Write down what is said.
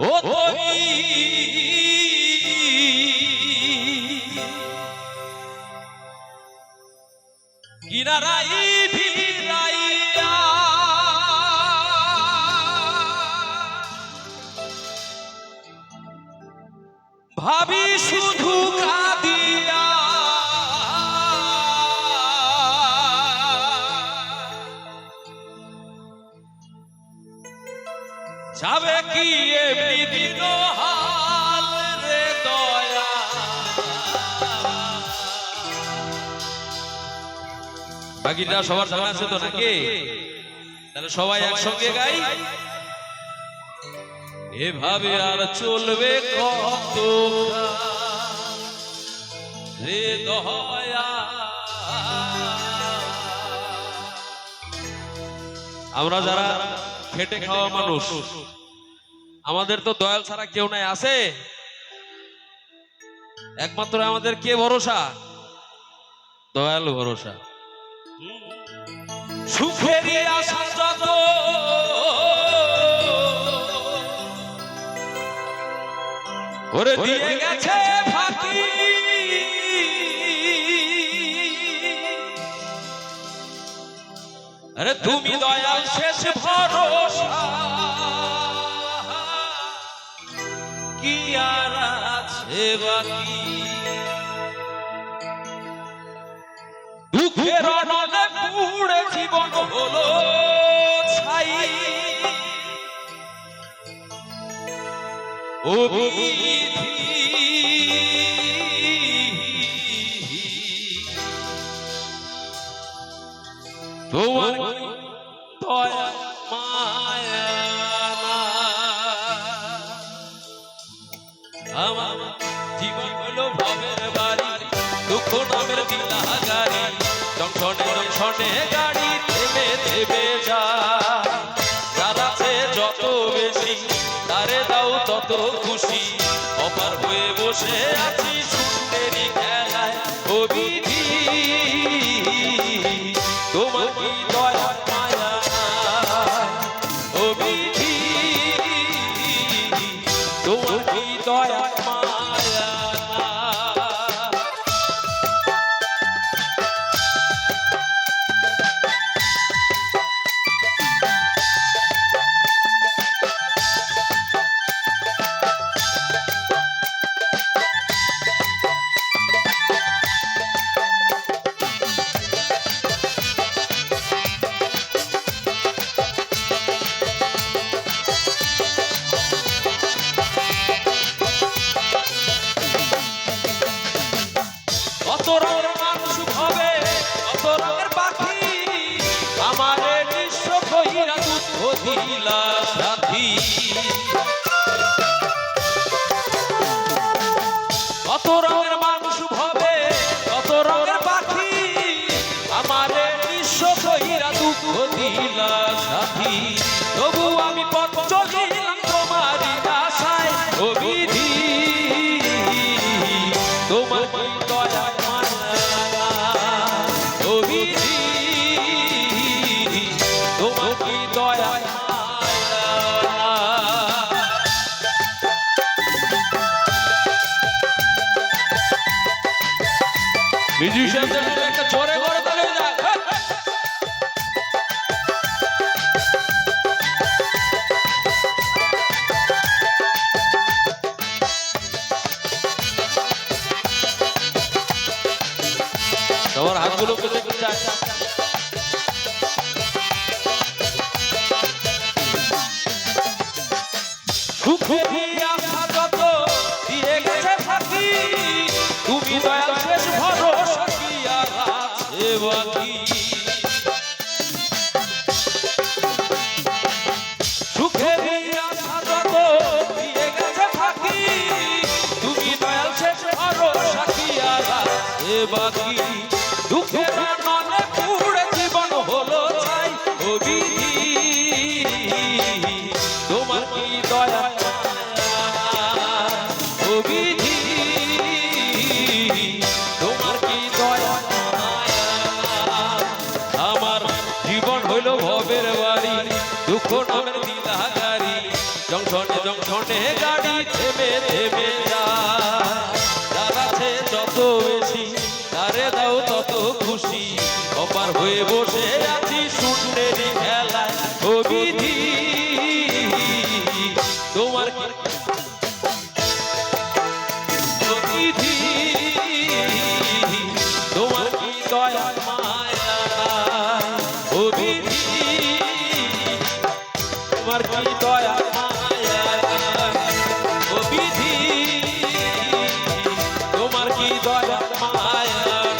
ও তুমি কিনারাই ভিড়াইয়া ভাবি বাকিটা সবার জানা আছে তো নাকি? তাহলে সবাই একসঙ্গে গাই। এভাবে আর চলবে কত রে আমরা যারা খেটে খাওয়া মানুষ আমাদের তো দয়াল ছাড়া কেউ নাই আছে? একমাত্র আমাদের কে ভরসা? দয়াল ভরসা। সুখেরই আশা যত। ওরে দিয়ে গেছে ফাঁকি। আরে তুমি দয়াল শেষ ভরসা। আর আছে বাকি। দুঃখের অনলে পুড়ে জীবন হলো ছাই। ও তোমার গাড়ি থেমে থেমে যা। যার আছে যত বেশি, তারে দাও তত খুশি। অপার হয়ে বসে আছি সুন্দরী খেলায়। ও বিধি তোমার কি দয়া, মায়া ও বিধি তোমার কি দয়া কত রঙের মানুষ হবে কত রঙের পাখি। আমারে নিঃস্ব কইরা দুঃখ দিলা সাথী। কত রঙের মানুষ হবে কত রঙের পাখি। আমারে নিঃস্ব কইরা দুঃখ দিলা সাথী। মিউজিশিয়ানদের জন্য একটা জোরে চাই সুখে দিয়ে আছে বাকি সুখে যত দিয়ে গেছে ফাঁকি। তুমি দয়াল শেষ ভরসা কি আর আছে বাকি হইল ভবের বাড়ি, দুঃখ নামের দিদাগারি জংশনে জংশনে গাড়ি থেমে থেমে যা যার যত বেশি, তারে দাও তোমার কি দয়া মায়া ও বিধি তোমার কি দয়া মায়া